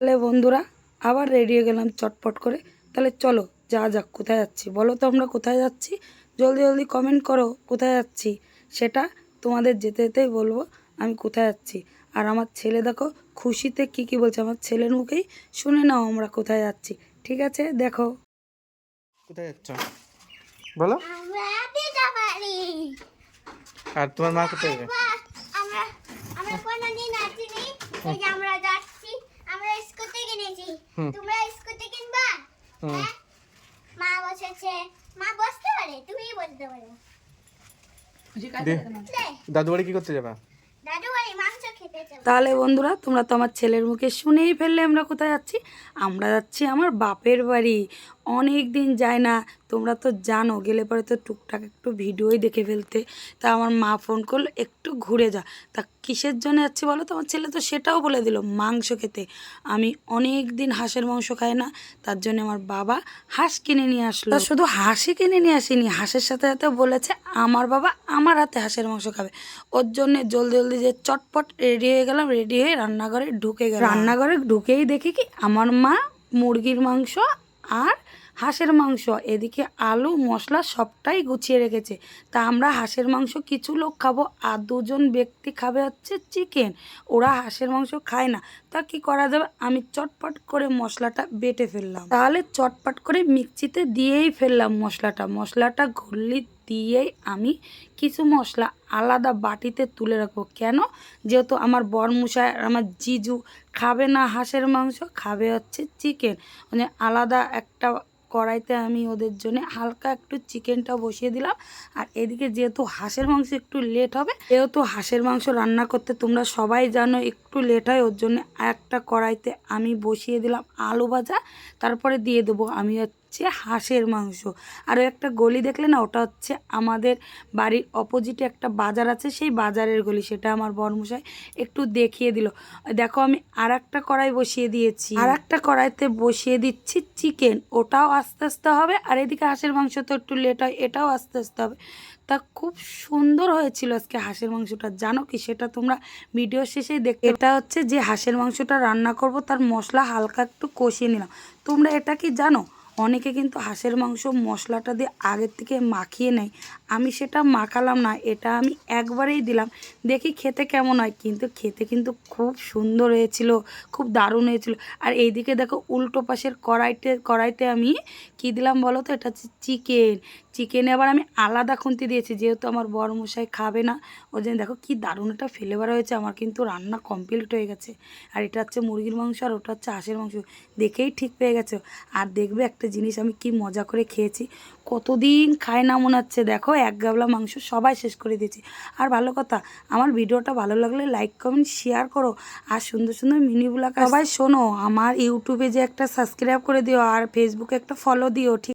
তাহলে বন্ধুরা আবার রেডি হয়ে গেলাম চটপট করে। তাহলে চলো যা যাক কোথায় যাচ্ছি? বলো তো আমরা কোথায় যাচ্ছি? জলদি জলদি কমেন্ট করো কোথায় যাচ্ছি? সেটা তোমাদের যেতে যেতেই বলব আমি কোথায় যাচ্ছি? আর আমার ছেলে দেখো খুশিতে কি কি বলছে? আমার ছেলের মুখেই শুনে নাও আমরা কোথায় যাচ্ছি। ঠিক আছে? দেখো। কোথায় যাচ্ছ? বলো। আর তোমার মা কোথায় যাবে? আমরা আমরা কোনোদিন আসিনি। এই যে আমরা যাচ্ছি আমরা স্কুটি কিনেছি হুম। তোমরা স্কুটি কিনবা? হ্যাঁ? মা বসেছে। মা বসতে পারে? তুমি বসতে পারো। দাদু বাড়ি কি করতে যাব। তাহলে বন্ধুরা তোমরা তো আমার ছেলের মুখে শুনেই ফেললে আমরা কোথায় যাচ্ছি? আমরা যাচ্ছি আমার বাপের বাড়ি। অনেক দিন যায় না। তোমরা তো জানো গেলে পরে তো টুকটাক একটু ভিডিওই দেখে ফেলতে। তা আমার মা ফোন করল একটু ঘুরে যা। তা কিসের জন্য যাচ্ছি বলো তো? আমার ছেলে তো সেটাও বলে দিল মাংস খেতে। আমি অনেক দিন হাঁসের মাংস খাই না তার জন্য আমার বাবা হাঁস কিনে নিয়ে আসলো। শুধু হাঁসই কিনে নিয়ে আসেনি হাঁসের সাথে সাথে বলেছে আমার বাবা আমার হাতে হাঁসের মাংস খাবে। ওর জন্য জলদি জলদি যে চটপট রেডি হয়ে গেলাম রেডি হয়ে রান্নাঘরে ঢুকে গেলাম। রান্নাঘরে ঢুকেই দেখি কি আমার মা মুরগির মাংস আর হাঁসের মাংস, এদিকে আলু, মশলা সবটাই গুছিয়ে রেখেছে। তা আমরা হাঁসের মাংস কিছু লোক খাব আর দুজন ব্যক্তি খাবে হচ্ছে চিকেন ওরা হাঁসের মাংস খায় না। তা কি করা যাবে? আমি চটপট করে মশলাটা বেটে ফেললাম। তাহলে চটপট করে মিক্সিতে দিয়েই ফেললাম মশলাটা। মশলাটা ঘুরলি দিয়েই আমি কিছু মশলা আলাদা বাটিতে তুলে রাখব। কেন? যেহেতু আমার বরমশাই আর আমার জিজু খাবে না হাঁসের মাংস, খাবে হচ্ছে চিকেন। মানে আলাদা একটা কড়াইতে আমি ওদের জন্য হালকা একটু চিকেনটা বসিয়ে দিলাম। আর এদিকে যেহেতু হাঁসের মাংস একটু লেট হবে, যেহেতু হাঁসের মাংস রান্না করতে তোমরা সবাই জানো একটু লেট হয়, ওর জন্য একটা কড়াইতে আমি বসিয়ে দিলাম আলু ভাজা। তারপরে দিয়ে দেবো আমি হচ্ছে হাঁসের মাংস। আর একটা গলি দেখলে না, ওটা হচ্ছে আমাদের বাড়ির অপোজিটে একটা বাজার আছে, সেই বাজারের গলি, সেটা আমার বর্মশাই একটু দেখিয়ে দিল। দেখো আমি আর একটা কড়াই বসিয়ে দিয়েছি। আর একটা কড়াইতে বসিয়ে দিচ্ছি চিকেন ওটাও আস্তে আস্তে হবে, আর এদিকে হাঁসের মাংস তো একটু লেট হয়, এটাও আস্তে আস্তে হবে। তা খুব সুন্দর হয়েছিল আজকে হাঁসের মাংসটা, জানো কি? সেটা তোমরা ভিডিও শেষেই দেখ এটা হচ্ছে যে হাঁসের মাংসটা রান্না করব, তার মশলা হালকা একটু কষিয়ে নিলাম। তোমরা এটা কি জানো? অনেকে কিন্তু হাঁসের মাংস মশলাটা দিয়ে আগের থেকে মাখিয়ে নেয়। আমি সেটা মাখালাম না, এটা আমি একবারেই দিলাম। দেখি খেতে কেমন হয়। কিন্তু খেতে কিন্তু খুব সুন্দর হয়েছিল, খুব দারুণ হয়েছিল। আর এইদিকে দেখো উল্টো পাশের কড়াইতে কড়াইতে আমি কি দিলাম বলো তো? এটা হচ্ছে চিকেন। চিকেনে আবার আমি আলাদা খুন্তি দিয়েছি, যেহেতু আমার মশাই খাবে না। ওই জন্য দেখো কি দারুণ একটা ফ্লেভার হয়েছে। আমার কিন্তু রান্না কমপ্লিট হয়ে গেছে। আর এটা হচ্ছে মুরগির মাংস আর ওটা হচ্ছে হাঁসের মাংস। দেখেই ঠিক পেয়ে গেছে। আর দেখবে একটা জিনিস আমি কি মজা করে খেয়েছি। কতদিন খায় না মনে হচ্ছে, দেখো এক গাবলা মাংস সবাই শেষ করে দিয়েছি। আর ভালো কথা, আমার ভিডিওটা ভালো লাগলে লাইক কমেন্ট শেয়ার করো। আর সুন্দর সুন্দর মিনি ব্লগ সবাই শোনো, আমার ইউটিউবে যে একটা সাবস্ক্রাইব করে দিও, আর ফেসবুকে একটা ফলো দিও, ঠিক